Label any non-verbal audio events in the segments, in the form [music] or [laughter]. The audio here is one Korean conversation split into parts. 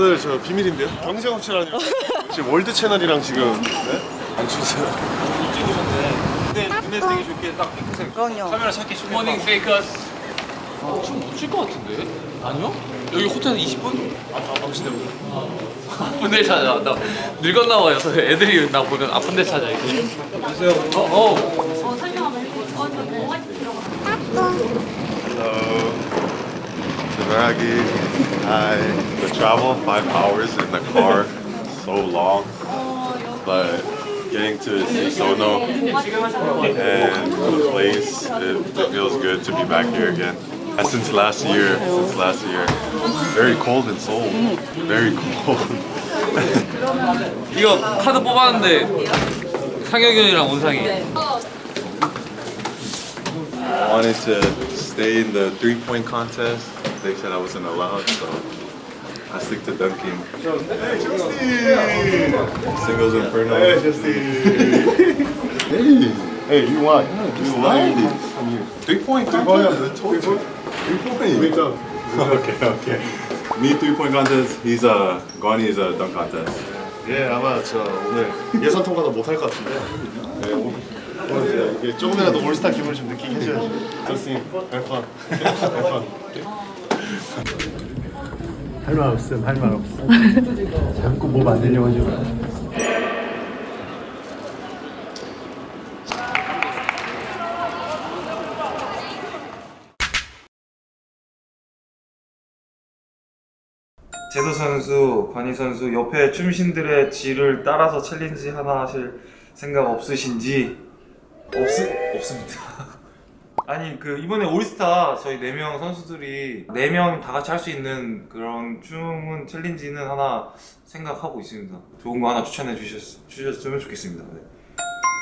어. 오늘 저 비밀인데요. 경쟁업체라니. 지금 월드 채널이랑 지금 네? 안 주세요. 근데 눈에 되게 좋게 딱 핑크색 그럼요. 카메라 찾기 쉽네 모닝 페이커스 춤못출것 같은데? 아니요? 여기 호텔 20분? 아프시대 아픈 데 찾아 나 늙었나 봐요 그래서 애들이 나 보면 아픈 데 찾아 이렇게 어? 어? 어, 설명하면 어, 저 뭐가 들어가? Hello. Draghi. Hi. The travel five hours in the car, so long. But getting to see Sono and the place, it, it feels good to be back here again. And since last year, since last year, very cold in Seoul. Very cold. [laughs] 이거 카드 뽑았는데 상혁이랑 온상이 wanted to stay in the three point contest. They said I wasn't allowed, so I stick to dunking. Singles Inferno. Hey, hey, you want? You want? Three point. Three point. Three point. Okay, okay. Me three point contest. He's a Gani is a dunk contest. 예, 아마 저 오늘 예선 통과도 못할 것 같은데. 네, 오늘 오늘 이게 조금이라도 올스타 기분을 좀 느끼게 해줘야죠. 선생님, 발판, 발판. 할 말 없음 할 말 없음. 자꾸 뭐 만들려고 하지 마. 제도 선수, 관희 선수 옆에 춤신들의 질을 따라서 챌린지 하나 하실 생각 없으신지? 없 없습니다. 아니 그 이번에 올스타 저희 네 명 선수들이 네 명 다 같이 할 수 있는 그런 춤은 챌린지는 하나 생각하고 있습니다. 좋은 거 하나 추천해 주셨, 주셨으면 좋겠습니다. 네.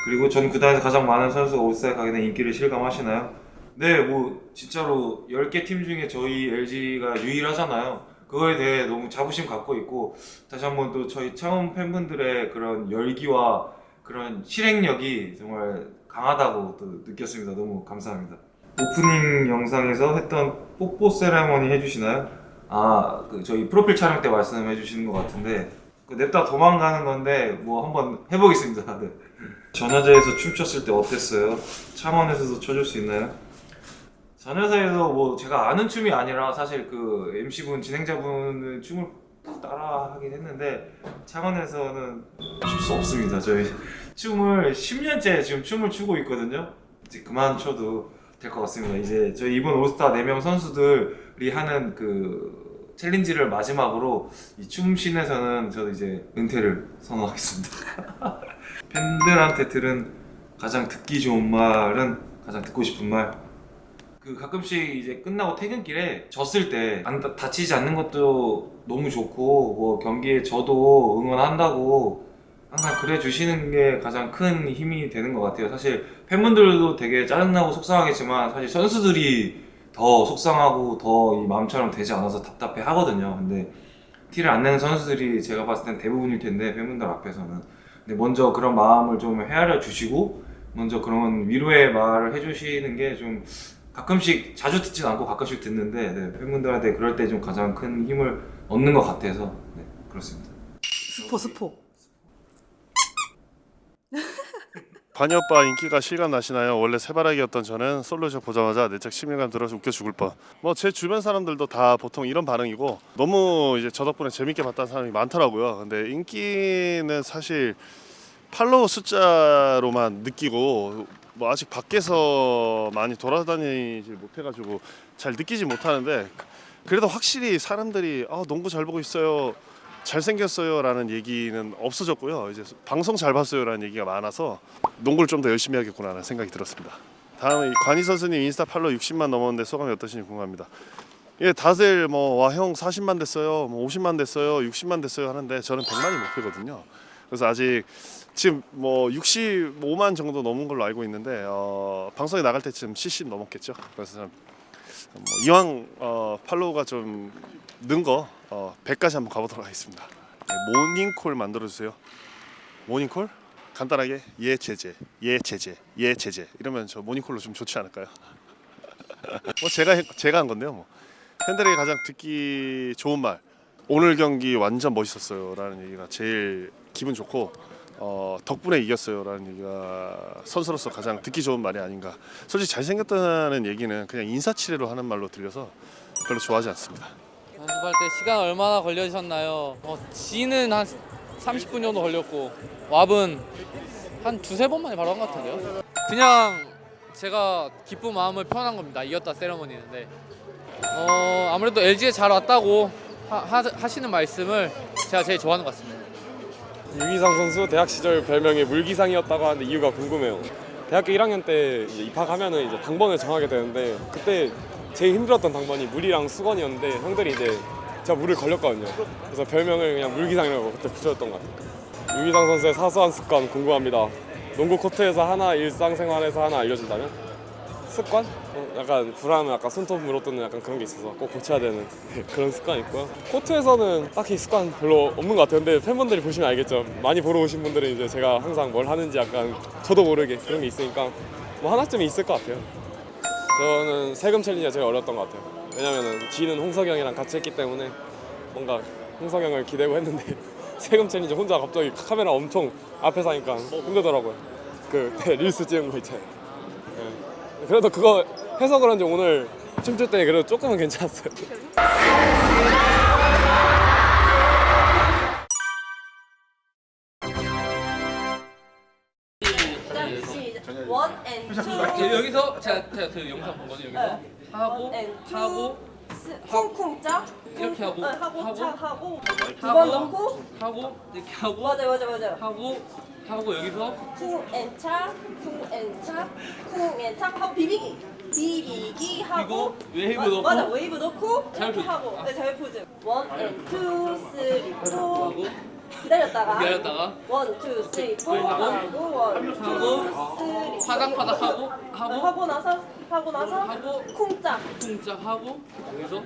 그리고 전 구단에서 가장 많은 선수가 올스타에 가게 된 인기를 실감하시나요? 네, 뭐 진짜로 10개 팀 중에 저희 LG가 유일하잖아요. 그거에 대해 너무 자부심 갖고 있고 다시 한번 또 저희 창원 팬분들의 그런 열기와 그런 실행력이 정말 강하다고 또 느꼈습니다. 너무 감사합니다. 오프닝 영상에서 했던 뽀뽀 세레머니 해주시나요? 아, 그 저희 프로필 촬영 때 말씀해 주시는 것 같은데 그 냅다 도망가는 건데 뭐 한번 해보겠습니다. 네. 전화제에서 춤췄을 때 어땠어요? 창원에서도 춰줄 수 있나요? 전화제에서 뭐 제가 아는 춤이 아니라 사실 그 MC분 진행자분은 춤을 따라 하긴 했는데 창원에서는 출 수 없습니다. 저희 춤을 10년째 지금 춤을 추고 있거든요. 이제 그만 춰도 될 것 같습니다. 이제 저희 이번 올스타 4명 선수들이 하는 그 챌린지를 마지막으로 이 춤씬에서는 저도 이제 은퇴를 선언하겠습니다. [laughs] 팬들한테 들은 가장 듣기 좋은 말은 가장 듣고 싶은 말. 그 가끔씩 이제 끝나고 퇴근길에 졌을 때 안 다치지 않는 것도 너무 좋고 뭐 경기에 져도 응원한다고 항상 그래 주시는 게 가장 큰 힘이 되는 것 같아요. 사실 팬분들도 되게 짜증나고 속상하겠지만 사실 선수들이 더 속상하고 더 이 마음처럼 되지 않아서 답답해 하거든요. 근데 티를 안 내는 선수들이 제가 봤을 땐 대부분일 텐데 팬분들 앞에서는 근데 먼저 그런 마음을 좀 헤아려 주시고 먼저 그런 위로의 말을 해주시는 게 좀 가끔씩 자주 듣진 않고 가끔씩 듣는데 네, 팬분들한테 그럴 때 좀 가장 큰 힘을 얻는 것 같아서 네, 그렇습니다. 스포 스포. [laughs] 오빠 인기가 실감 나시나요? 원래 세바라기였던 저는 솔로쇼 보자마자 내적 심리감 들어서 웃겨 죽을 뻔. 뭐 제 주변 사람들도 다 보통 이런 반응이고 너무 이제 저 덕분에 재밌게 봤다는 사람이 많더라고요. 근데 인기는 사실 팔로우 숫자로만 느끼고 뭐 아직 밖에서 많이 돌아다니질 못해가지고 잘 느끼지 못하는데 그래도 확실히 사람들이 아 농구 잘 보고 있어요. 잘생겼어요라는 얘기는 없어졌고요. 이제 방송 잘 봤어요라는 얘기가 많아서 농구를 좀 더 열심히 하겠구나라는 생각이 들었습니다. 다음에 이 관희 선수님 인스타 팔로우 60만 넘었는데 소감이 어떠신지 궁금합니다. 예, 다들 뭐 와 형 40만 됐어요, 뭐 50만 됐어요, 60만 됐어요 하는데 저는 100만이 목표거든요. 그래서 아직 지금 뭐 65만 정도 넘은 걸로 알고 있는데 어, 방송에 나갈 때쯤 70 넘었겠죠. 그래서 뭐 이왕 어, 팔로우가 좀 는 거 어, 100까지 한번 가보도록 하겠습니다. 네, 모닝콜 만들어 주세요. 모닝콜? 간단하게 예 제제, 예 제제, 예 제제 이러면 저 모닝콜로 좀 좋지 않을까요? [laughs] 뭐 제가 해- 제가 한 건데요. 뭐 팬들에게 가장 듣기 좋은 말 오늘 경기 완전 멋있었어요라는 얘기가 제일 기분 좋고 어, 덕분에 이겼어요라는 얘기가 선수로서 가장 듣기 좋은 말이 아닌가. 솔직히 잘생겼다는 얘기는 그냥 인사치레로 하는 말로 들려서 별로 좋아하지 않습니다. 연습할 때 시간 얼마나 걸리셨나요? 어, 지는 한 30분 정도 걸렸고 왑은 한 두세 번 만에 바로 한 것 같은데요. 그냥 제가 기쁜 마음을 표현한 겁니다. 이겼다 세레머니인데 어, 아무래도 LG에 잘 왔다고 하, 하, 하시는 말씀을 제가 제일 좋아하는 것 같습니다. 유기상 선수 대학 시절 별명이 물기상이었다고 하는데 이유가 궁금해요. 대학교 1학년 때 이제 입학하면은 이제 당번을 정하게 되는데 그때 제일 힘들었던 당번이 물이랑 수건이었는데 형들이 이제 제가 물을 걸렸거든요. 그래서 별명을 그냥 물기상이라고 그때 붙여줬던 것 같아요. 유기상 선수의 사소한 습관 궁금합니다. 농구 코트에서 하나, 일상생활에서 하나 알려준다면? 습관? 어, 약간 불안하면 아까 손톱 물어뜯는 약간 그런 게 있어서 꼭 고쳐야 되는 [laughs] 그런 습관이 있고요. 코트에서는 딱히 습관 별로 없는 것 같아요. 근데 팬분들이 보시면 알겠죠. 많이 보러 오신 분들은 이제 제가 항상 뭘 하는지 약간 저도 모르게 그런 게 있으니까 뭐 하나쯤은 있을 것 같아요. 저는 세금 챌린지가 제일 어려웠던 것 같아요. 왜냐면은 지는 홍석이 형이랑 같이 했기 때문에 뭔가 홍석이 형을 기대고 했는데 [laughs] 세금 챌린지 혼자 갑자기 카메라 엄청 앞에서 하니까 힘들더라고요. 그 네, [laughs] 릴스 찍은 거 있잖아요. 네. 그래도 그거 해서 그런지 오늘 춤출 때 그래도 조금은 괜찮았어요. 원 여기서 제가, 제가 그 영상 본 거죠 여기서 하고. 하고 쿵쿵 짝. 이렇게 하고, 응, 하고 하고, 짝 하고 두 번 넣고 하고 이렇게 하고 맞아 맞아 맞아. 하고 하고 여기서 쿵앤차 쿵앤차 쿵앤차 하고 비비기. 비비기 하고 그리고 웨이브 마- 넣고 맞아 웨이브 넣고 잘 이렇게. 하고. 아. 네 자유 포즈 원앤투 쓰리 포. 하고 기다렸다가. 기다렸다가 원, 투, 쓰리, 포 하고, 하고 원, 투, 하고, 쓰리 파닥파닥 하고 하고. 하고 나서 하고 나서 하고. 쿵짝. 쿵짝 하고 여기서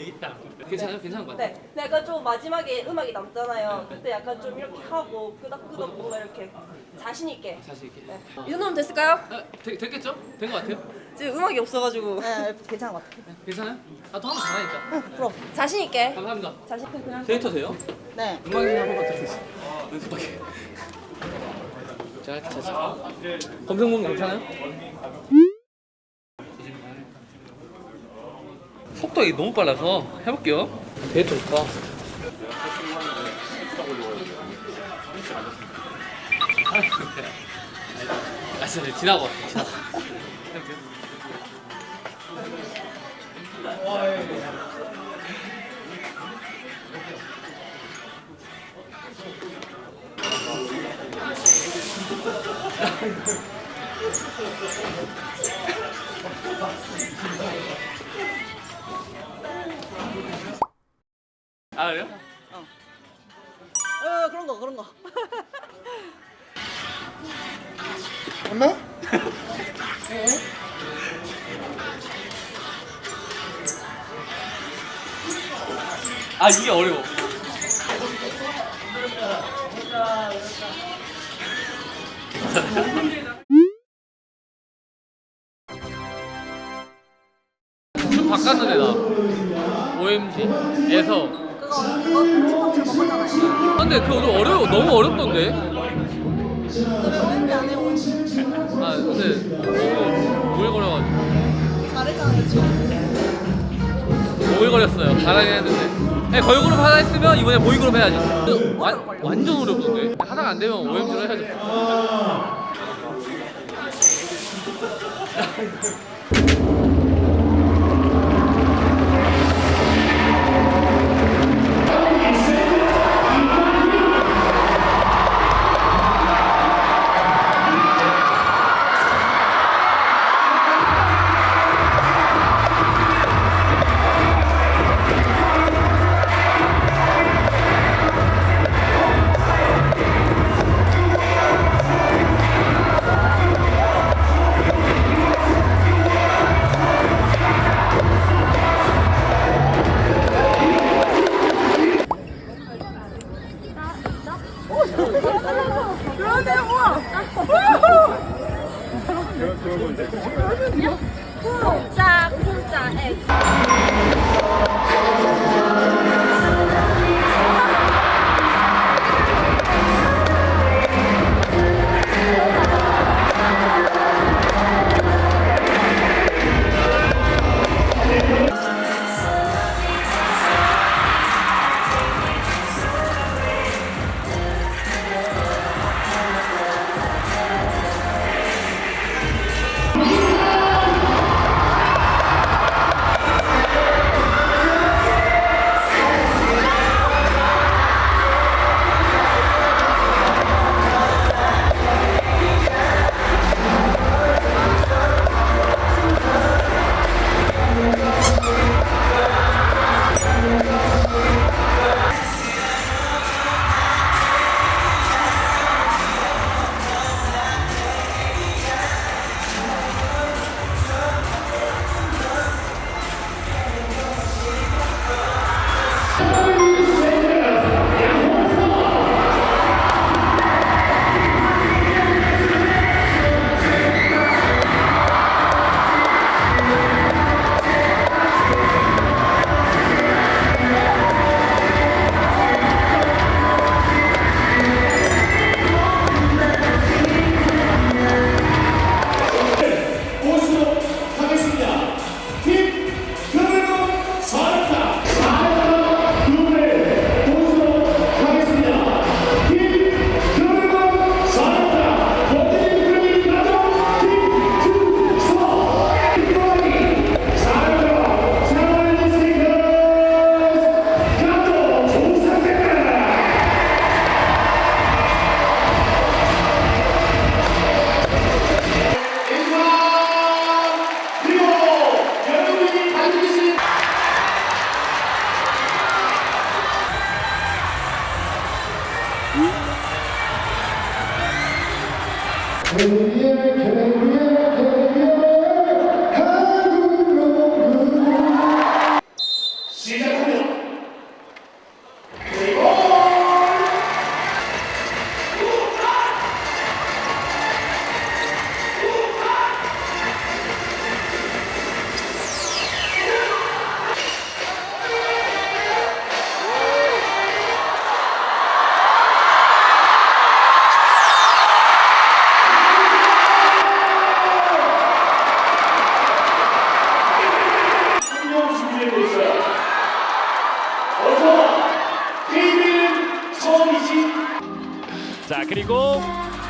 있다 괜찮아요? 괜찮은 것 같아요? 네, 근데 약간 좀 마지막에 음악이 남잖아요. 그때 약간 좀 이렇게 하고 끄덕끄덕 뭔가 이렇게 자신 있게. 자신 있게 네. 이 정도면 됐을까요? 아, 되, 됐겠죠? 된 것 같아요? 지금 음악이 없어가지고. 네, 괜찮은 것 같아요. 괜찮아요? 나도 하면 잘하니까 [laughs] 그럼 자신 있게. 감사합니다 자신 있게 그냥. 데이터 돼요? 네. 음악이 한 번만 들려주세요 연습하게 자, 자, 자 검색문 괜찮아요? 속도가 너무 빨라서 해볼게요. 데이터 좋다. 아 진짜 지나고 지나고 아 그래요? 어. 그런 거 그런 거. 아 이게 어려워. 좀 바꿨는데 나. OMG에서 근데 그거 좀 어려워 너무 어렵던데. 아 근데 너무 오글거려가지고. 잘했잖아요. 오글거렸어요. 잘하긴 했는데. 네, 걸그룹 하나 했으면 이번에 보이그룹 해야지. 근데 완, 완전 어렵던데. 하다가 안 되면 OMG로 해야죠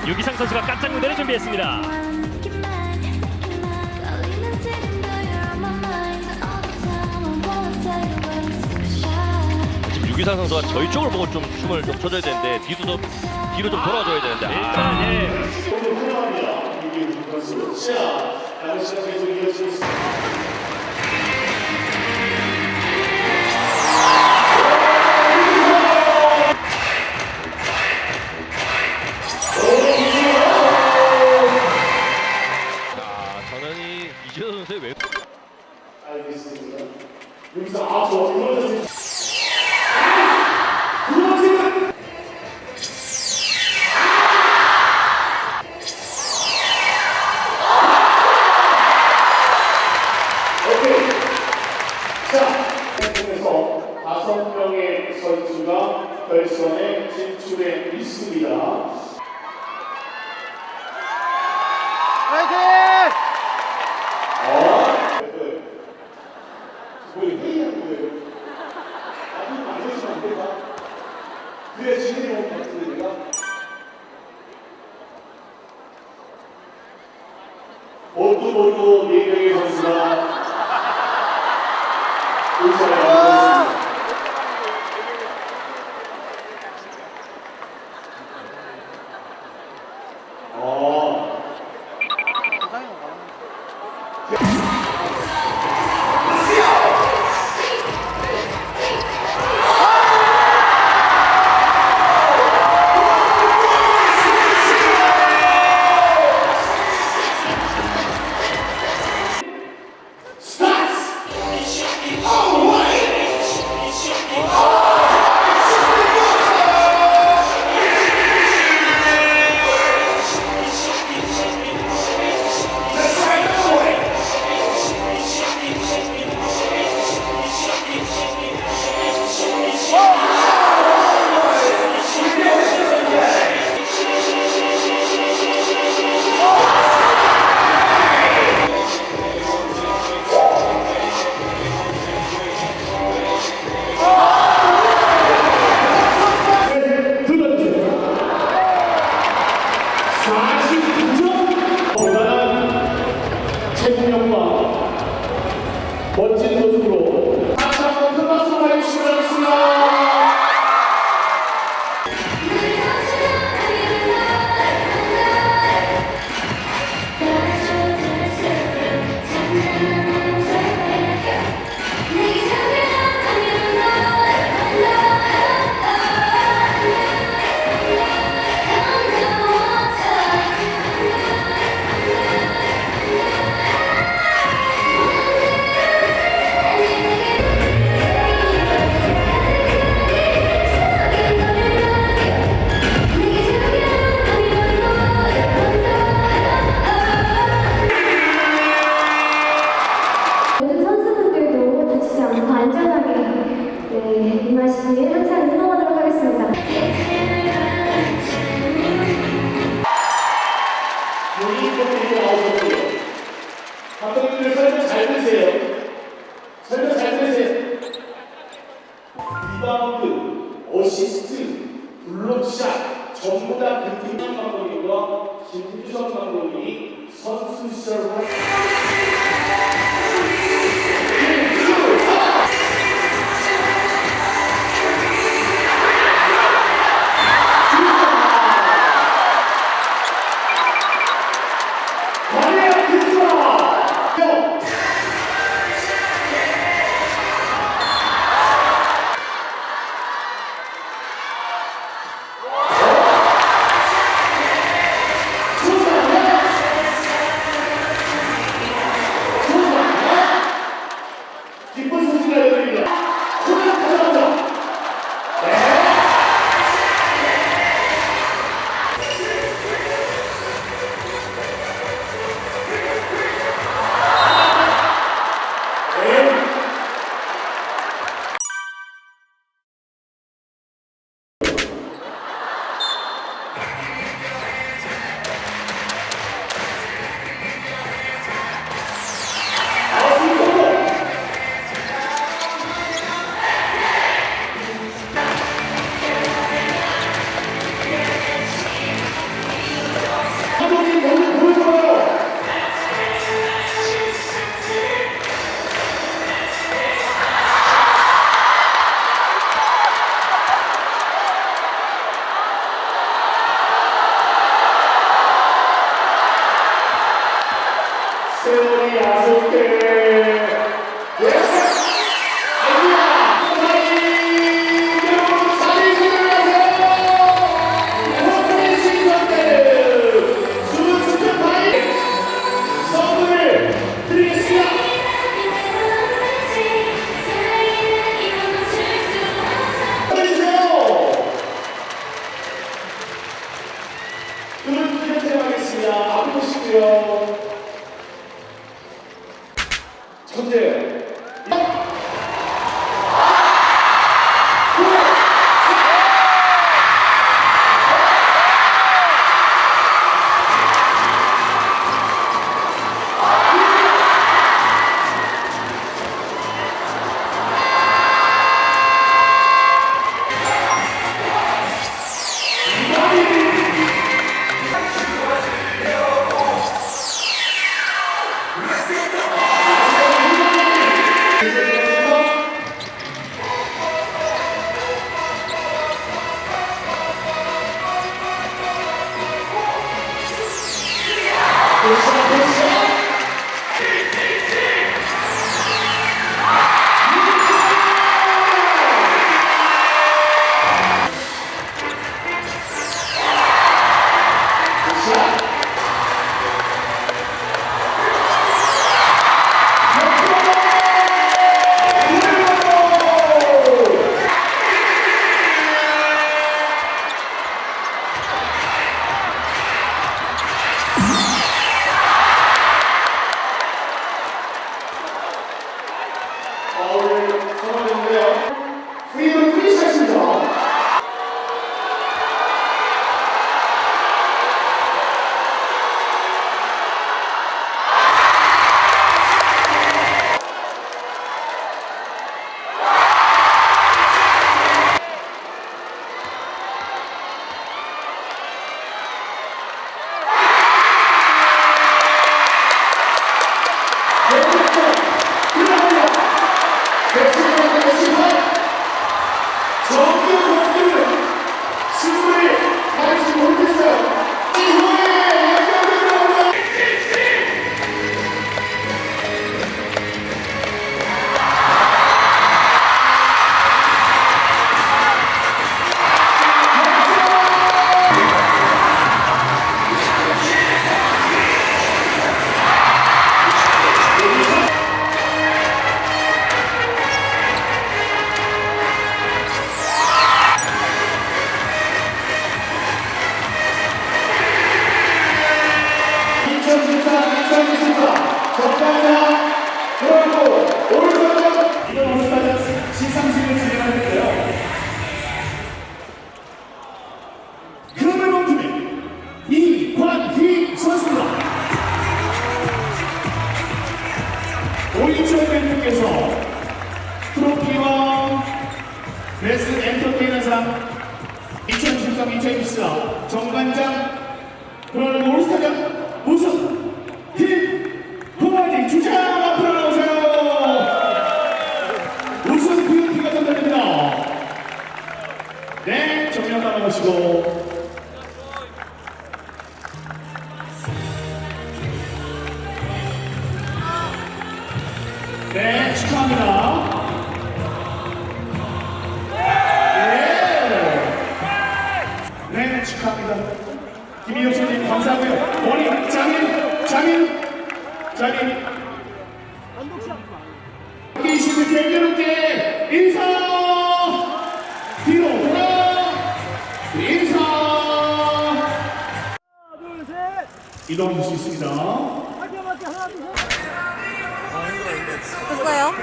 유기상 선수가 깜짝 무대를 준비했습니다. 유기상 선수가 저희 쪽을 보고 좀 춤을 좀 춰줘야 되는데 뒤도 좀 뒤로 좀 돌아줘야 되는데 네, 아. 일단 예. 시작. Herkesin burada. Yoksa az olmalı.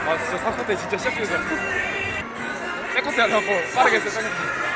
아 진짜 3쿼터 때 진짜 시작해서 백커트 안 하고 빠르게 했어요 백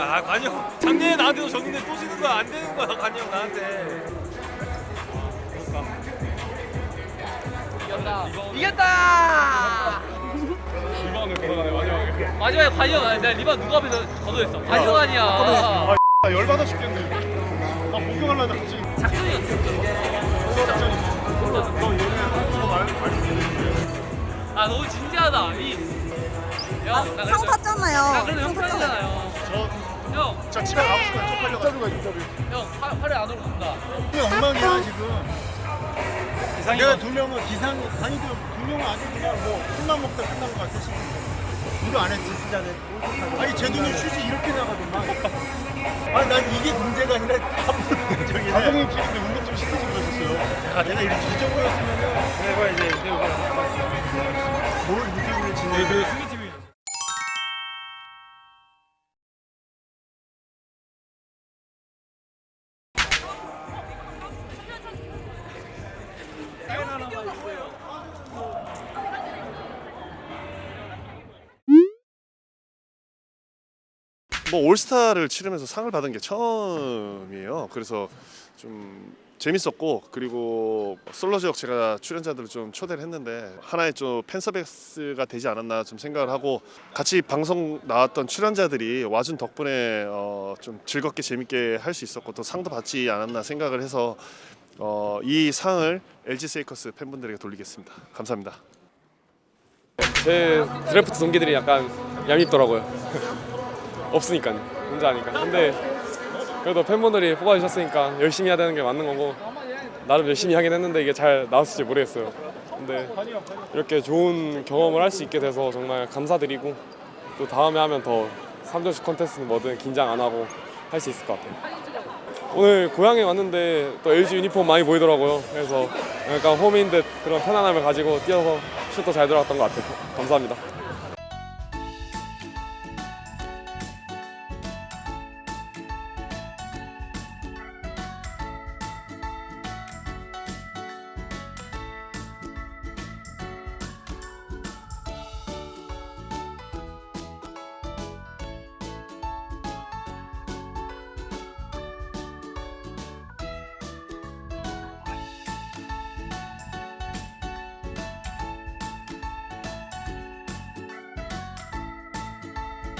그러니까 아 관영 작년에 나한테도 졌는데 또 지는 거야 안 되는 거야 관영 나한테. 이번에 걸어가네 마지막에 마지막에 관영 내가 리바 누가 앞에서 거둬냈어. 관영 아니야. 아, 열받아 죽겠네. 나 복용하려다 갑자기 아 너무 진지하다. 이. 야, 나상 그래도- 탔잖아요. 나 그래도 형 형, 저 집에 가고 싶어요. 쪽팔려. 인터뷰가 인터뷰. 형 팔, 팔에 안으로 간다. 이게 엉망이야 지금. 내가 두 명은 기상 아니도 두 명은 아주 그냥 뭐 술만 먹다 끝난 것 같아 지금. 이거 안 했지 쓰자네. 아니 제동이 휴지 이렇게 나가더만. 아난 이게 문제가 아니라 저기 감독님 길인데 운동 좀 시키지 그러셨어요. 야 내가 이렇게 이 정도였으면은 내가 이제 뭘 인터뷰를 진행해. 그 승리팀 뭐 올스타를 치르면서 상을 받은 게 처음이에요. 그래서 좀 재밌었고 그리고 솔로 지역 제가 출연자들을 좀 초대를 했는데 하나의 좀 팬서비스가 되지 않았나 좀 생각을 하고 같이 방송 나왔던 출연자들이 와준 덕분에 어, 좀 즐겁게 재밌게 할 수 있었고 또 상도 받지 않았나 생각을 해서 어, 이 상을 LG 세이커스 팬분들에게 돌리겠습니다. 감사합니다. 제 드래프트 동기들이 약간 얄밉더라고요 없으니까 혼자 하니까. 근데 그래도 팬분들이 뽑아주셨으니까 열심히 해야 되는 게 맞는 거고 나름 열심히 하긴 했는데 이게 잘 나왔을지 모르겠어요. 근데 이렇게 좋은 경험을 할 수 있게 돼서 정말 감사드리고 또 다음에 하면 더 3점슛 컨테스트는 뭐든 긴장 안 하고 할 수 있을 것 같아요. 오늘 고향에 왔는데 또 LG 유니폼 많이 보이더라고요. 그래서 약간 홈인 듯 그런 편안함을 가지고 뛰어서 슛도 잘 들어갔던 것 같아요. 감사합니다